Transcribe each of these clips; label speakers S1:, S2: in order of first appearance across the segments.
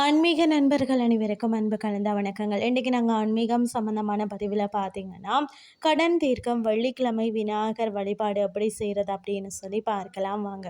S1: ஆன்மீக நண்பர்கள் அனைவருக்கும் அன்பு கலந்த வணக்கங்கள். இன்றைக்கி நாங்கள் ஆன்மீகம் சம்மந்தமான பதிவில் பார்த்தீங்கன்னா கடன் தீர்க்கம் வெள்ளிக்கிழமை விநாயகர் வழிபாடு எப்படி செய்கிறது அப்படின்னு சொல்லி பார்க்கலாம் வாங்க.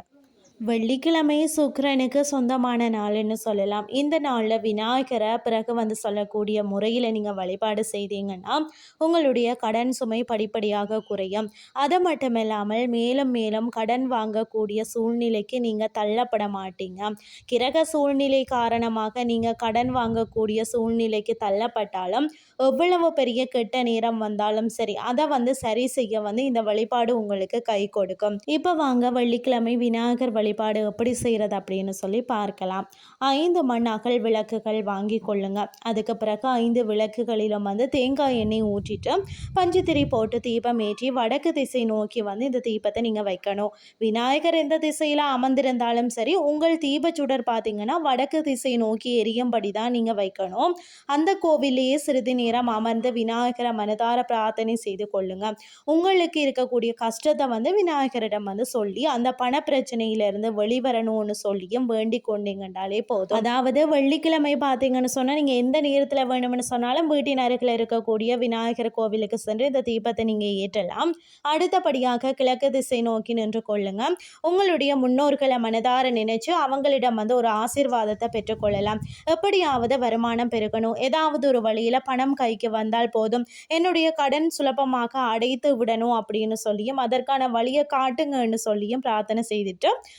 S1: வெள்ளிக்கிழமை சுக்கரனுக்கு சொந்தமான நாள்னு சொல்லலாம். இந்த நாளில் விநாயகரை பிறகு வந்து சொல்லக்கூடிய முறையில் நீங்கள் வழிபாடு செய்தீங்கன்னா உங்களுடைய கடன் சுமை படிப்படியாக குறையும். அது மட்டும் இல்லாமல் மேலும் மேலும் கடன் வாங்கக்கூடிய சூழ்நிலைக்கு நீங்கள் தள்ளப்பட மாட்டீங்க. கிரக சூழ்நிலை காரணமாக நீங்கள் கடன் வாங்கக்கூடிய சூழ்நிலைக்கு தள்ளப்பட்டாலும் எவ்வளவு பெரிய கெட்ட நேரம் வந்தாலும் சரி அதை வந்து சரி செய்ய வந்து இந்த வழிபாடு உங்களுக்கு கை கொடுக்கும். இப்போ வாங்க வெள்ளிக்கிழமை விநாயகர் வழிபாடு எப்படி செய்கிறது அப்படின்னு சொல்லி பார்க்கலாம். ஐந்து மண் அகல் விளக்குகள் வாங்கி கொள்ளுங்க. அதுக்கு பிறகு ஐந்து விளக்குகளிலும் வந்து தேங்காய் எண்ணெய் ஊற்றிட்டு பஞ்சுத்திரி போட்டு தீபம் ஏற்றி வடக்கு திசை நோக்கி வந்து இந்த தீபத்தை நீங்கள் வைக்கணும். விநாயகர் எந்த திசையில் அமர்ந்திருந்தாலும் சரி உங்கள் தீப சுடர் பார்த்தீங்கன்னா வடக்கு திசை நோக்கி எரியும்படி தான் நீங்கள் வைக்கணும். அந்த கோவிலேயே சிறிது நேரம் அமர்ந்து விநாயகரை மனதார பிரார்த்தனை செய்து கொள்ளுங்க. உங்களுக்கு இருக்கக்கூடிய கஷ்டத்தை வந்து விநாயகரிடம் வந்து சொல்லி அந்த பண பிரச்சனையிலிருந்து வெளிவரணும்னு சொல்லியும் வேண்டிக் கொண்டீங்கன்றாலே போதும். அதாவது வெள்ளிக்கிழமை பார்த்தீங்கன்னு சொன்னால் நீங்கள் எந்த நேரத்தில் வேணும்னு சொன்னாலும் வீட்டின் அருகில் இருக்கக்கூடிய விநாயகர் கோவிலுக்கு சென்று இந்த தீபத்தை நீங்கள் ஏற்றலாம். அடுத்தபடியாக கிழக்கு திசை நோக்கி நின்று கொள்ளுங்க. உங்களுடைய முன்னோர்களை மனதார நினைச்சு அவங்களிடம் வந்து ஒரு ஆசீர்வாதத்தை பெற்றுக்கொள்ளலாம். எப்படியாவது வருமானம் பெருகணும். ஏதாவது ஒரு வழியில் பணம் கைக்கு வந்தால் போதும். என்னுடைய கடன் சுலபமாக அடைத்து விடணும் அப்படின்னு சொல்லியும் அதற்கான வழியை காட்டுங்கன்னு சொல்லியும் பிரார்த்தனை செய்துட்டு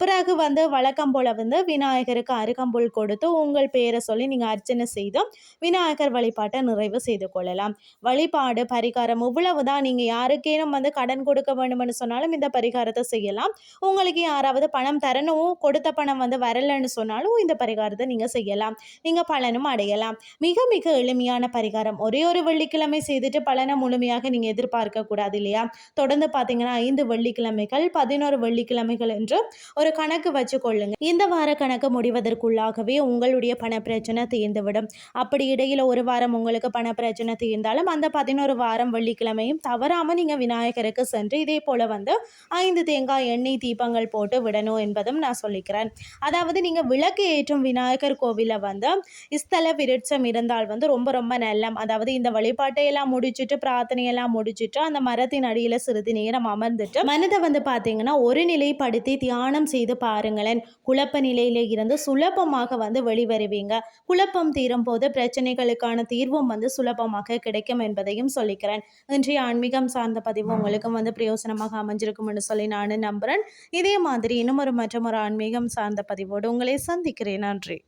S1: பிறகு வந்து வழக்கம் போல் வந்து விநாயகருக்கு அருகம்புல் கொடுத்து உங்கள் பெயரை சொல்லி நீங்கள் அர்ச்சனை செய்து விநாயகர் வழிபாட்டை நிறைவு செய்து கொள்ளலாம். வழிபாடு பரிகாரம் இவ்வளவு தான் நீங்கள் யாருக்கேனும் வந்து கடன் கொடுக்க வேண்டும்னு சொன்னாலும் இந்த பரிகாரத்தை செய்யலாம். உங்களுக்கு யாராவது பணம் தரணும் கொடுத்த பணம் வந்து வரலன்னு சொன்னாலும் இந்த பரிகாரத்தை நீங்கள் செய்யலாம். நீங்கள் பலனும் அடையலாம். மிக மிக எளிமையான பரிகாரம். ஒரே ஒரு வெள்ளிக்கிழமை செய்துட்டு பலனை முழுமையாக நீங்கள் எதிர்பார்க்க கூடாது இல்லையா? தொடர்ந்து பார்த்தீங்கன்னா ஐந்து வெள்ளிக்கிழமைகள் பதினோரு வெள்ளிக்கிழமைகள் என்று ஒரு கணக்கு வச்சு கொள்ளுங்க. இந்த வார கணக்கு முடிவதற்குள்ளாகவே உங்களுடைய பண பிரச்சனை தீர்ந்துவிடும். அப்படி இடையில ஒரு வாரம் உங்களுக்கு பண பிரச்சனை தீர்ந்தாலும் அந்த பதினோரு வாரம் வெள்ளிக்கிழமையும் தவறாம நீங்க விநாயகருக்கு சென்று இதே போல வந்து ஐந்து தேங்காய் எண்ணெய் தீபங்கள் போட்டு விடணும் என்பதும் நான் சொல்லிக்கிறேன். அதாவது நீங்க விளக்கு ஏற்றும் விநாயகர் கோவில வந்து ஸ்தல விருட்சம் இருந்தால் வந்து ரொம்ப ரொம்ப நல்லம். அதாவது இந்த வழிபாட்டை எல்லாம் முடிச்சுட்டு பிரார்த்தனையெல்லாம் முடிச்சுட்டு அந்த மரத்தின் அடியில் சிறிது நேரம் அமர்ந்துட்டு மனதை வந்து பார்த்தீங்கன்னா ஒரு நிலைப்படுத்தி தியானம் செய்து பாருங்களேன். குழப்ப நிலையில இருந்து சுலபமாக வந்து வெளிவருவீங்க. குழப்பம் தீரும் போது பிரச்சனைகளுக்கான தீர்வும் வந்து சுலபமாக கிடைக்கும் என்பதையும் சொல்லிக்கிறேன். இன்றைய ஆன்மீகம் சார்ந்த பதிவு உங்களுக்கும் வந்து பிரயோசனமாக அமைஞ்சிருக்கும் என்று சொல்லி நான் நம்புகிறேன் இதே மாதிரி இன்னும் ஒரு மற்றும் ஒரு ஆன்மீகம் சார்ந்த பதிவோடு உங்களை சந்திக்கிறேன். நன்றி.